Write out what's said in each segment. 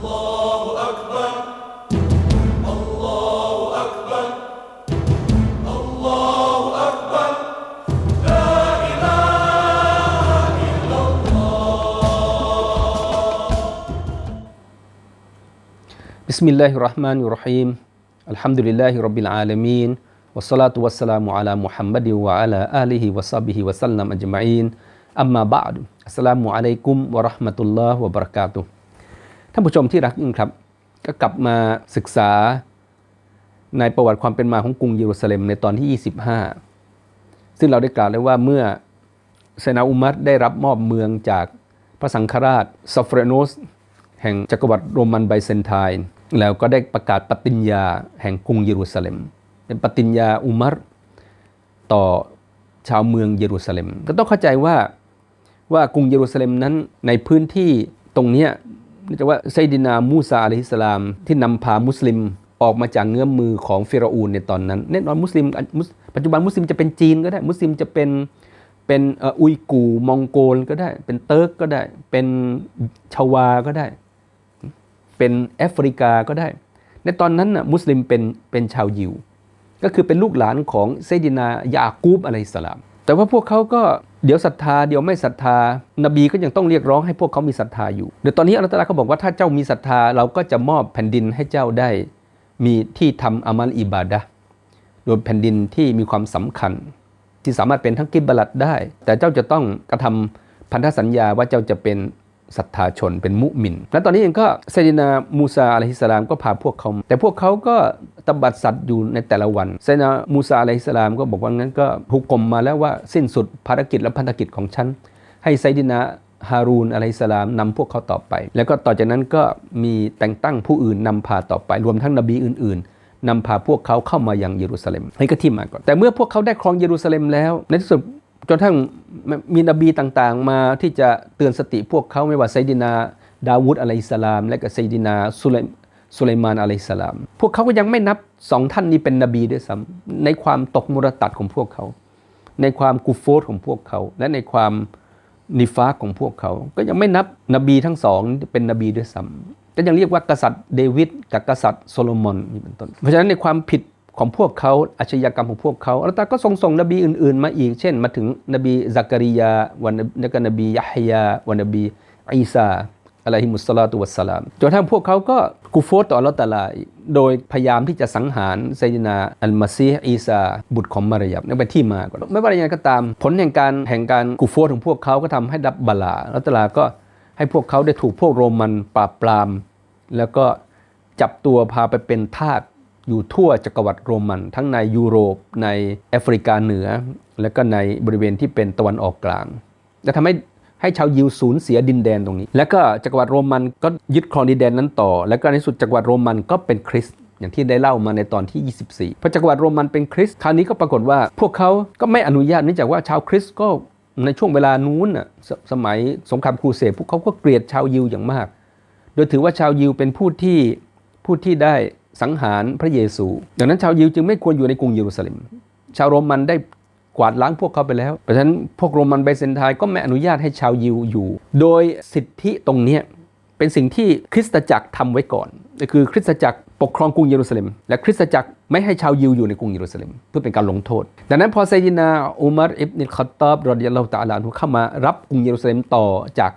بسم الله الرحمن الرحيم. الحمد لله رب العالمين. والصلاة والسلام على محمد وعلى آله وصحبه وسلم أجمعين. أما بعد السلام عليكم ورحمة الله وبركاته. ท่านผู้ชมที่รักยิ่งครับ ก็กลับมาศึกษาในประวัติความเป็นมาของกรุงเยรูซาเล็มในตอนที่ 25 ซึ่งเราได้กล่าวแล้วว่าเมื่อเซนาอุมัดได้รับมอบเมืองจากพระสังฆราชซอฟเฟรโนสแห่งจักรวรรดิโรมันไบเซนไทน์แล้วก็ได้ประกาศปฏิญญาแห่งกรุงเยรูซาเล็ม เป็นปฏิญญาอุมัรต่อชาวเมืองเยรูซาเล็ม ก็ต้องเข้าใจว่าว่ากรุงเยรูซาเล็มนั้นในพื้นที่ตรงเนี่จะว่าไซดินามูซาอะลัยฮิสลาม ที่นำพามุสลิมออกมาจากเงื้อมมือของฟิรอูนในตอนนั้นแน่นอนมุสลิม ปัจจุบันมุสลิมจะเป็นจีนก็ได้ มุสลิมจะเป็นเป็นอุยกูมองโกลก็ได้ เป็นเติร์กก็ได้ เป็นชาวาก็ได้ เป็นแอฟริกาก็ได้ ในตอนนั้นน่ะมุสลิมเป็นเป็นชาวยิว ก็คือเป็นลูกหลานของเซดินายากูบอะลัยฮิสสลาม แต่ว่าพวกเขาก็เดี๋ยวศรัทธาเดี๋ยวไม่ศรัทธานบีก็ยังต้องเรียกร้องให้พวกเขามีศรัทธาอยู่เดี๋ยวตอนนี้อัลลอฮฺตลาเขาบอกว่าถ้าเจ้ามีศรัทธาเราก็จะมอบแผ่นดินให้เจ้าได้ มีที่ทำอามัลอิบาดะโดยแผ่นดินที่มีความสำคัญ ที่สามารถเป็นทั้งกิบบลัดได้ แต่เจ้าจะต้องกระทำพันธสัญญาว่าเจ้าจะเป็น ศรัทธาชนเป็นมุมิน และตอนนี้เองก็เซดินามูซาอะลัยฮิสลามก็พาพวกเขาแต่พวกเขาก็ตบัดสัตว์อยู่ในแต่ละวันเซดินามูซาอะลัยฮิสลามก็บอกว่างั้นก็หุกกลมมาแล้วว่าสิ้นสุดภารกิจและพันธกิจของฉัน ให้ไซดินาฮารูนอะลัยฮิสลามนำพวกเขาต่อไป แล้วก็ต่อจากนั้นก็มีแต่งตั้งผู้อื่นนำพาต่อไป รวมทั้งนบีอื่น ๆนำพาพวกเขาเข้ามายังเยรูซาเล็มนี่ก็ที่มาก่อน แต่เมื่อพวกเขาได้ครองเยรูซาเล็มแล้ว ในที่สุด จนทั้งมีนบีต่างๆ มาที่จะเตือนสติพวกเขาไม่ว่าไซดินาดาวุฒอะลัยฮิสลาม และก็ไซดินาสุไลสุไลมานอะลัยฮิสลาม พวกเขาก็ยังไม่นับสองท่านนี้เป็นนบีด้วยซ้ำในความตกมุรตัดของพวกเขา ในความกุโฟตของพวกเขา และในความนิฟ้าของพวกเขา ก็ยังไม่นับนบีทั้งสองเป็นนบีด้วยซ้ำก็ยังเรียกว่ากษัตริย์เดวิดกับกษัตริย์โซโลมอนนี่เป็นต้น เพราะฉะนั้นในความผิด ของพวกเขาอาชญากรรมของพวกเขาอัลลอฮฺก็ทรงส่งนบีอื่น ๆ มาอีก เช่น มาถึงนบีซักริยาวันแล้วก็นบียะฮยาวันนบีอีสาอะลัยฮิมุสลาตุวัสสลามจนทั้งพวกเขาก็กุโฟตต่ออัลลอฮฺตาลาโดยพยายามที่จะสังหารไซยินาอัลมาซีอีสาบุตรของมารยาบนั่นเป็นที่มาก่อนไม่ว่าอย่างไรก็ตาม ผลแห่งการแห่งการกุโฟตของพวกเขาก็ทำให้ดับบลาอัลลอฮฺตาลาก็ให้พวกเขาได้ถูกพวกโรมันปราบปราม แล้วก็จับตัวพาไปเป็นทาส อยู่ทั่วจักรวรรดิโรมัน ทั้งในยุโรปในแอฟริกาเหนือ และก็ในบริเวณที่เป็นตะวันออกกลางและทำให้ให้ชาวยิวสูญเสียดินแดนตรงนี้ แล้วก็จักรวรรดิโรมันก็ยึดครองดินแดนนั้นต่อ แล้วก็ในสุดจักรวรรดิโรมันก็เป็นคริสต์อย่างที่ได้เล่ามาในตอนที่ 24พอจักรวรรดิโรมันเป็นคริสต์คราวนี้ก็ปรากฏว่า พวกเขาก็ไม่อนุญาตเนื่องจากว่าชาวคริสต์ก็ในช่วงเวลานู้นน่ะสสมัยสงครามครูเสดพวกเขาก็เกลียดชาวยิวอย่างมาก โดยถือว่าชาวยิวเป็นผู้ที่ผู้ที่ได้ สังหารพระเยซู ดังนั้นชาวยิวจึงไม่ควรอยู่ในกรุงเยรูซาเล็ม ชาวโรมันได้กวาดล้างพวกเขาไปแล้ว เพราะฉะนั้นพวกโรมันไบเซนไทน์ก็ไม่อนุญาตให้ชาวยิวอยู่ โดยสิทธิตรงนี้เป็นสิ่งที่คริสตจักรทำไว้ก่อนก็คือคริสตจักรปกครองกรุงเยรูซาเล็ม และคริสตจักรไม่ให้ชาวยิวอยู่ในกรุงเยรูซาเล็ม เพื่อเป็นการลงโทษ ดังนั้นพอไซยินาอุมารอิบนิลคัตตอบรอดิยัลลอฮุตะอาลาเข้ามารับกรุงเยรูซาเล็มต่อจาก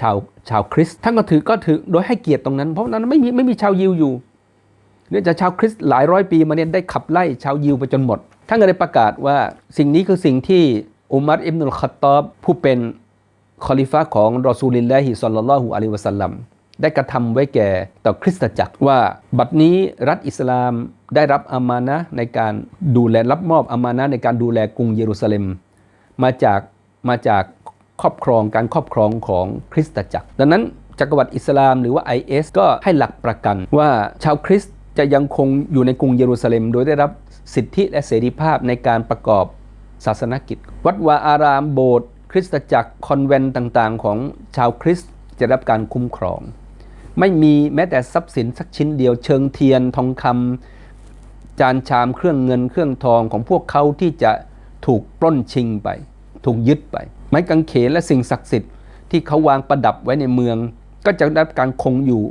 ชาวชาวคริสต์ท่านก็ถือก็ถือโดยให้เกียรติตรงนั้น เพราะนั้นไม่มีไม่มีชาวยิวอยู่ เนื่องจากชาวคริสต์หลายร้อยปีมาเนี่ยได้ขับไล่ชาวยิวไปจนหมด ท่านก็ได้ประกาศว่าสิ่งนี้คือสิ่งที่อุมัรอิบนุลคัตตอบผู้เป็นคอลิฟะของรอซูลิลลาฮิสัลลัลลอฮุอะลัยวะสัลลัมได้กระทำไว้แก่ต่อคริสตจักรว่าบัดนี้รัฐอิสลามได้รับอามานะในการดูแลรับมอบอามานะในการดูแลกรุงเยรูซาเล็ม มาจากมาจากครอบครองการครอบครองของคริสตจักร ดังนั้นจักรวรรดิอิสลามหรือว่า IS ก็ให้หลักประกันว่าชาวคริสต จะยังคงอยู่ในกรุงเยรูซาเล็ม โดยได้รับสิทธิและเสรีภาพในการประกอบศาสนกิจ วัดวาอารามโบสถ์คริสตจักรคอนแวนต์ต่างๆ ของชาวคริสต์จะรับการคุ้มครอง ไม่มีแม้แต่ทรัพย์สินสักชิ้นเดียวเชิงเทียนทองคำจานชามเครื่องเงินเครื่องทองของพวกเขาที่จะถูกปล้นชิงไป ถูกยึดไป ไม้กางเขนและสิ่งศักดิ์สิทธิ์ที่เขาวางประดับไว้ในเมือง ก็จะได้รับการคงอยู่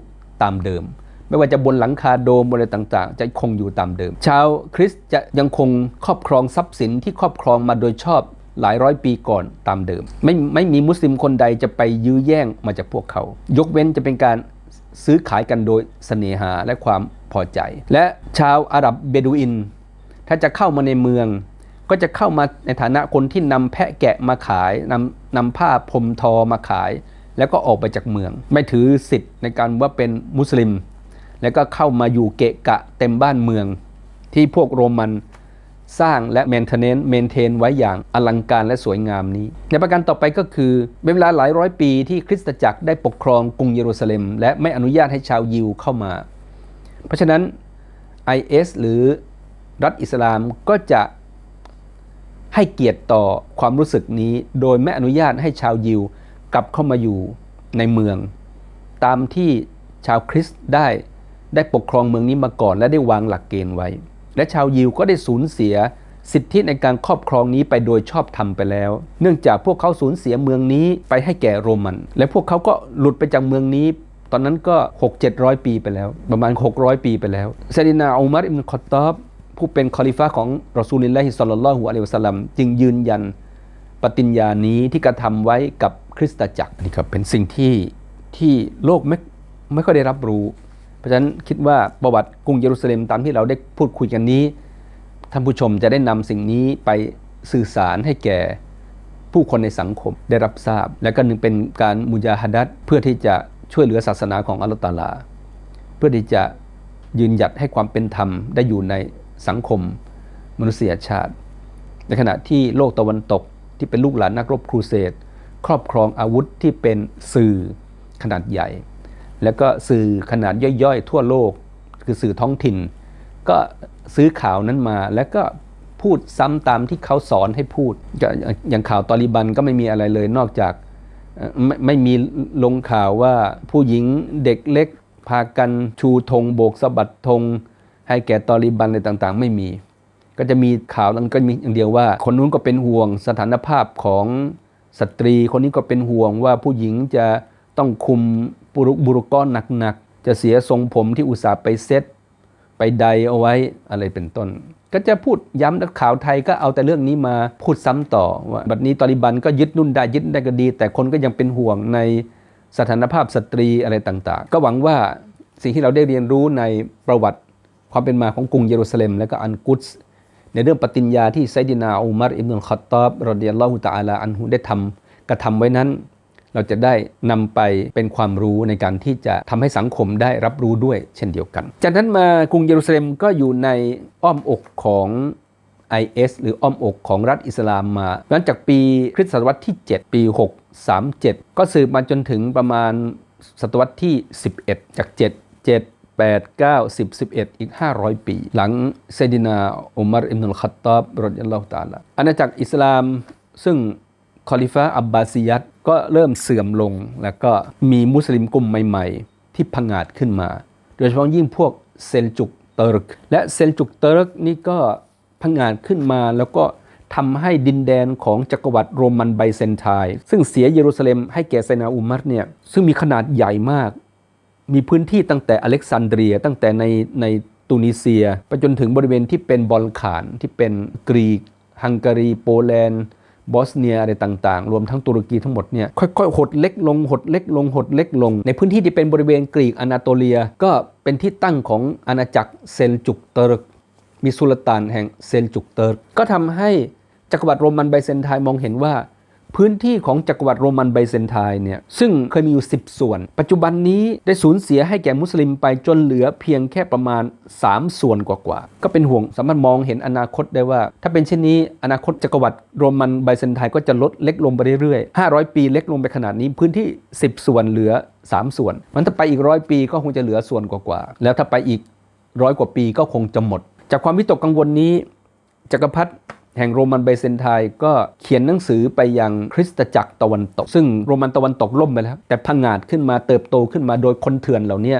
ตามเดิม ไม่ว่าจะบนหลังคาโดมอะไรต่างๆ จะคงอยู่ตามเดิม ชาวคริสต์จะยังคงครอบครองทรัพย์สินที่ครอบครองมาโดยชอบหลายร้อยปีก่อนตามเดิม ไม่ไม่มีมุสลิมคนใดจะไปยื้อแย่งมาจากพวกเขา ยกเว้นจะเป็นการซื้อขายกันโดยเสน่หาและความพอใจ และชาวอาหรับเบดูอิน ถ้าจะเข้ามาในเมือง ก็จะเข้ามาในฐานะคนที่นำแพะแกะมาขายนำนำผ้าพรมทอมาขาย แล้วก็ออกไปจากเมือง ไม่ถือสิทธิ์ในการว่าเป็นมุสลิม แล้วก็เข้ามาอยู่เกะกะเต็มบ้านเมือง ที่พวกโรมันสร้างและเมนเทนเนนเมนเทนไว้อย่างอลังการและสวยงามนี้ ในประการต่อไปก็คือเป็นเวลาหลายร้อยปีที่คริสตจักรได้ปกครองกรุงเยรูซาเล็ม และไม่อนุญาตให้ชาวยิวเข้ามา เพราะฉะนั้น IS หรือรัฐอิสลามก็จะให้เกียรติต่อความรู้สึกนี้ โดยไม่อนุญาตให้ชาวยิวกลับเข้ามาอยู่ในเมือง ตามที่ชาวคริสต์ได้ ได้ปกครองเมืองนี้มาก่อน และได้วางหลักเกณฑ์ไว้ และชาวยิวก็ได้สูญเสียสิทธิในการครอบครองนี้ไปโดยชอบธรรมไปแล้ว เนื่องจากพวกเขาสูญเสียเมืองนี้ไปให้แก่โรมัน และพวกเขาก็หลุดไปจากเมืองนี้ ตอนนั้นก็ 6 700 ปีไปแล้ว ประมาณ 600 ปีไปแล้วไซดินาอุมัรอิมคอตตอบผู้เป็นคอลิฟะของรอซูลิลลาฮิสัลลัลลอฮุอะลัยฮิวะสัลลัมจึงยืนยันปฏิญญานี้ที่กระทำไว้กับคริสตจักรนี่ครับเป็นสิ่งที่ที่โลกไม่ไม่ค่อยได้รับรู้ เพราะฉะนั้นคิดว่าประวัติกรุงเยรูซาเล็มตามที่เราได้พูดคุยกันนี้ท่านผู้ชมจะได้นำสิ่งนี้ไปสื่อสารให้แก่ผู้คนในสังคมได้รับทราบ และก็หนึ่งเป็นการมุจาฮัดัตเพื่อที่จะช่วยเหลือศาสนาของอัลลอฮฺตาลา เพื่อที่จะยืนหยัดให้ความเป็นธรรมได้อยู่ในสังคมมนุษยชาติ ในขณะที่โลกตะวันตกที่เป็นลูกหลานนักรบครูเสดครอบครองอาวุธที่เป็นสื่อขนาดใหญ่ แล้วก็สื่อขนาดย่อยๆ ทั่วโลก คือสื่อท้องถิ่น ก็ซื้อข่าวนั้นมาแล้วก็พูดซ้ำตามที่เขาสอนให้พูด อย่างข่าวตอริบันก็ไม่มีอะไรเลยนอกจากไม่ไม่มีลงข่าวว่าผู้หญิงเด็กเล็กพากันชูธงโบกสะบัดธงให้แก่ตอริบันอะไรต่างๆ ไม่มี ก็จะมีข่าวนั้นก็มีอย่างเดียวว่า คนนู้นก็เป็นห่วงสถานภาพของสตรี คนนี้ก็เป็นห่วงว่าผู้หญิงจะต้องคุม บุรุบุรุกรหนักๆ จะเสียทรงผมที่อุตส่าห์ไปเซ็ตไปใดเอาไว้อะไรเป็นต้น ก็จะพูดย้ำนักข่าวไทยก็เอาแต่เรื่องนี้มาพูดซ้ำต่อว่าบัดนี้ตอริบันก็ยึดนู่นได้ยึดได้ก็ดี แต่คนก็ยังเป็นห่วงในสถานภาพสตรีอะไรต่างๆ ก็หวังว่าสิ่งที่เราได้เรียนรู้ในประวัติความเป็นมาของกรุงเยรูซาเล็ม และก็อันกุสในเรื่องปฏิญญาที่ไซดินาอุมัรอิบนุลขัตตอบรอดิยัลลอฮุตะอาลาอันฮุได้ทำกระทำไว้นั้น เราจะได้นำไปเป็นความรู้ในการที่จะทำให้สังคมได้รับรู้ด้วยเช่นเดียวกัน จากนั้นมากรุงเยรูซาเล็มก็อยู่ในอ้อมอกของ IS หรืออ้อมอกของรัฐอิสลามมาหลังจากปีคริสตศตวรรษที่ 7 ปี 637 ก็สืบมาจนถึงประมาณศตวรรษที่ 11 จาก 7 7 8 9 10 11 อีก 500 ปี หลังเซดินาอุมัรอิบนุลขัตตอบรดยัลลอฮุตาลาอาณาจักรอิสลามซึ่ง คอลิฟะอับบาซียัตก็เริ่มเสื่อมลง แล้วก็มีมุสลิมกลุ่มใหม่ ๆ ที่พังอาจขึ้นมา โดยเฉพาะยิ่งพวกเซลจุกเติร์กและเซลจุกเติร์กนี่ก็พังอาจขึ้นมาแล้วก็ทำให้ดินแดนของจักรวรรดิโรมันไบเซนไทน์ซึ่งเสียเยรูซาเล็มให้แก่ไซนาอุมัรเนี่ยซึ่งมีขนาดใหญ่มาก มีพื้นที่ตั้งแต่อเล็กซานเดรีย ตั้งแต่ในในตูนิเซีย ไปจนถึงบริเวณที่เป็นบอลขานที่เป็นกรีกฮังการีโปแลนด์ บอสเนียอะไรต่างๆ รวมทั้งตุรกีทั้งหมดเนี่ยค่อยๆหดเล็กลงหดเล็กลงหดเล็กลง ในพื้นที่ที่เป็นบริเวณกรีกอนาโตเลีย ก็เป็นที่ตั้งของอาณาจักรเซลจุกเติร์กมีสุลต่านแห่งเซลจุกเติร์กก็ทำให้จักรวรรดิโรมันไบเซนไทน์มองเห็นว่า พื้นที่ของจักรวรรดิโรมันไบเซนไทน์เนี่ยซึ่งเคยมีอยู่ 10 ส่วน ปัจจุบันนี้ได้สูญเสียให้แก่มุสลิมไปจนเหลือเพียงแค่ประมาณ 3 ส่วนกว่าๆก็เป็นห่วงสามารถมองเห็นอนาคตได้ว่า ถ้าเป็นเช่นนี้อนาคตจักรวรรดิโรมันไบเซนไทน์ก็จะลดเล็กลงไปเรื่อยๆ 500 ปีเล็กลงไปขนาดนี้พื้นที่ 10 ส่วนเหลือ 3 ส่วน มันถ้าไปอีกร้อยปีก็คงจะเหลือส่วนกว่าๆแล้วถ้าไปอีกร้อยกว่าปีก็คงจะหมด จากความวิตกกังวลนี้จักรพรรดิ แห่งโรมันไบเซนไทน์ก็เขียนหนังสือไปยังคริสตจักรตะวันตก ซึ่งโรมันตะวันตกล่มไปแล้ว แต่พังงาดขึ้นมาเติบโตขึ้นมาโดยคนเถื่อนเหล่านี้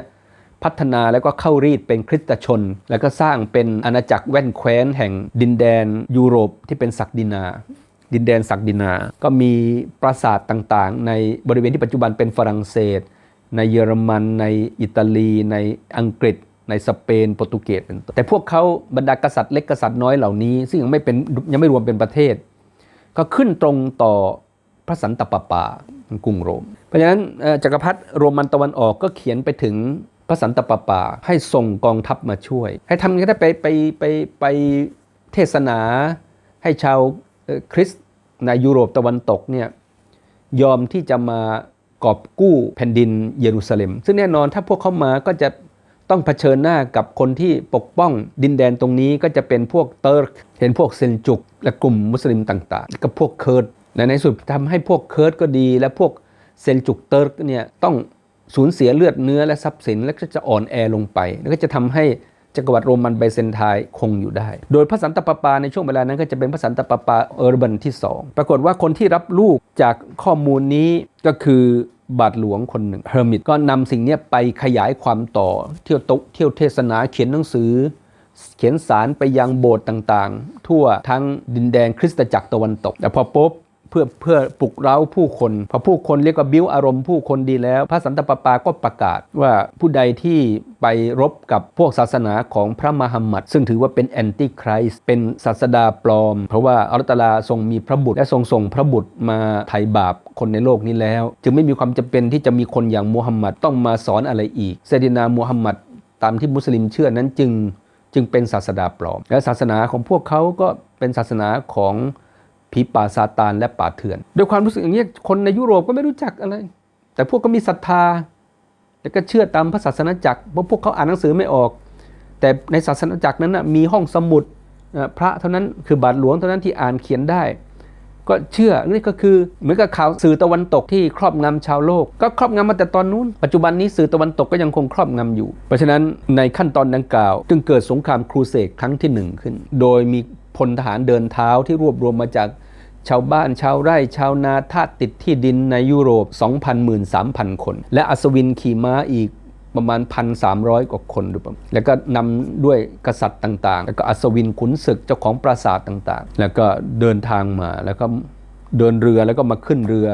พัฒนาแล้วก็เข้ารีดเป็นคริสตชน แล้วก็สร้างเป็นอาณาจักรแว่นแคว้น แห่งดินแดนยุโรปที่เป็นศักดินา ดินแดนศักดินา ก็มีปราสาทต่างๆ ในบริเวณที่ปัจจุบันเป็นฝรั่งเศส ในเยอรมัน ในอิตาลี ในอังกฤษ ในสเปนโปรตุเกสเป็นต้นแต่พวกเขาบรรดากษัตริย์เล็กกษัตริย์น้อยเหล่านี้ ซึ่งยังไม่เป็นยังไม่รวมเป็นประเทศ ก็ขึ้นตรงต่อพระสันตะปาปากรุงโรม เพราะฉะนั้นจักรพรรดิโรมันตะวันออกก็เขียนไปถึงพระสันตะปาปาให้ส่งกองทัพมาช่วย ให้ทำก็ได้ไปไปไปไปเทศนาให้ชาวคริสต์ในยุโรปตะวันตกเนี่ยยอมที่จะมากอบกู้แผ่นดินเยรูซาเล็ม ซึ่งแน่นอนถ้าพวกเขามาก็จะ ต้องเผชิญหน้ากับคนที่ปกป้องดินแดนตรงนี้ก็จะเป็นพวกเติร์กเห็นพวกเซนจุก และกลุ่มมุสลิมต่าง ๆ กับพวกเคิร์ดและในสุดทำให้พวกเคิร์ดก็ดี และพวกเซนจุกเติร์กเนี่ยต้องสูญเสียเลือดเนื้อและทรัพย์สินและก็จะอ่อนแอลงไป แล้วก็จะทำให้จักรวรรดิโรมันไบเซนไทน์คงอยู่ได้ โดยพระสันตะปาปาในช่วงเวลานั้นก็จะเป็นพระสันตะปาปาเออร์บันที่ 2 ปรากฏว่าคนที่รับลูกจากข้อมูลนี้ก็คือ บาทหลวงคนหนึ่งเฮอร์มิตก็นำสิ่งนี้ไปขยายความต่อเที่ยวตกเที่ยวเทศนาเขียนหนังสือ เขียนสารไปยังโบสถ์ต่างๆ ทั่วทั้งดินแดนคริสตจักรตะวันตก แต่พอปุ๊บ เพื่อเพื่อปลุกเร้าผู้คนพอผู้คนเรียกว่าบิ้วอารมณ์ผู้คนดีแล้ว พระสันตะปาปาก็ประกาศว่าผู้ใดที่ไปรบกับพวกศาสนาของพระมหามัด ซึ่งถือว่าเป็นแอนติคริสเป็นศาสดาปลอม เพราะว่าอัลตะอาลาทรงมีพระบุตร และทรงส่งพระบุตรมาไถ่บาปคนในโลกนี้แล้ว จึงไม่มีความจำเป็นที่จะมีคนอย่างมูฮัมหมัดต้องมาสอนอะไรอีกเซดินามูฮัมหมัดตามที่มุสลิมเชื่อนั้นจึงจึงเป็นศาสดาปลอม และศาสนาของพวกเขาก็เป็นศาสนาของ ผีป่าซาตานและป่าเถื่อน ด้วยความรู้สึกอย่างนี้คนในยุโรปก็ไม่รู้จักอะไร แต่พวกก็มีศรัทธา แล้วก็เชื่อตามพระศาสนาจักรเพราะพวกเขาอ่านหนังสือไม่ออก แต่ในศาสนาจักรนั้นนะมีห้องสมุดพระเท่านั้นคือบาทหลวงเท่านั้นที่อ่านเขียนได้ ก็เชื่อนี่ก็คือเหมือนกับข่าวสื่อตะวันตกที่ครอบงำชาวโลก ก็ครอบงำมาแต่ตอนนู้น ปัจจุบันนี้สื่อตะวันตกก็ยังคงครอบงำอยู่ เพราะฉะนั้นในขั้นตอนดังกล่าว จึงเกิดสงครามครูเสดครั้งที่หนึ่งขึ้น โดยมี พลทหารเดินเท้าที่รวบรวมมาจากชาวบ้านชาวไร่ชาวนาทาสติดที่ดินในยุโรป 2,000 13,000 คน และอัศวินขี่ม้าอีกประมาณ 1,300 กว่าคนดูปะแล้วก็นำด้วยกษัตริย์ต่าง ๆ แล้วก็อัศวินขุนศึกเจ้าของปราสาทต่าง ๆ แล้วก็เดินทางมาแล้วก็เดินเรือแล้วก็มาขึ้นเรือ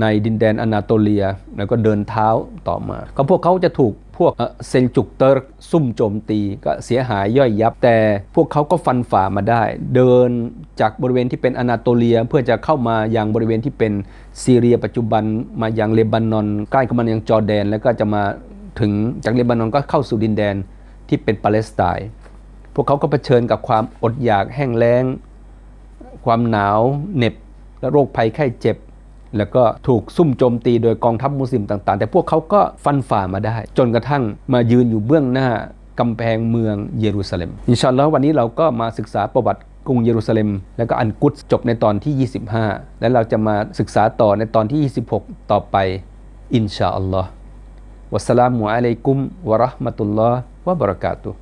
ในดินแดนอนาโตเลีย แล้วก็เดินเท้าต่อมาก็พวกเขาจะถูก พวกเซลจุกเติร์กซุ่มโจมตีก็เสียหายย่อยยับ แต่พวกเขาก็ฟันฝ่ามาได้ เดินจากบริเวณที่เป็นอนาโตเลียเพื่อจะเข้ามายังบริเวณที่เป็นซีเรียปัจจุบันมายังเลบานอนใกล้เข้ามายังจอร์แดน แล้วก็จะมาถึงจากเลบานอนก็เข้าสู่ดินแดนที่เป็นปาเลสไตน์พวกเขาก็เผชิญกับความอดอยากแห้งแล้ง ความหนาวเหน็บและโรคภัยไข้เจ็บ แล้วก็ถูกซุ่มโจมตีโดยกองทัพมุสลิมต่างๆ แต่พวกเขาก็ฟันฝ่ามาได้ จนกระทั่งมายืนอยู่เบื้องหน้ากำแพงเมืองเยรูซาเล็ม อินชาอัลลอฮ์วันนี้เราก็มาศึกษาประวัติกรุงเยรูซาเล็ม แล้วก็อันกุดจบในตอนที่ 25 และเราจะมาศึกษาต่อในตอนที่ 26 ต่อไปอินชาอัลลอฮ์วัสสลามุอะลัยกุมวะราะห์มะตุลลอฮ์วะบะเราะกาตุฮ์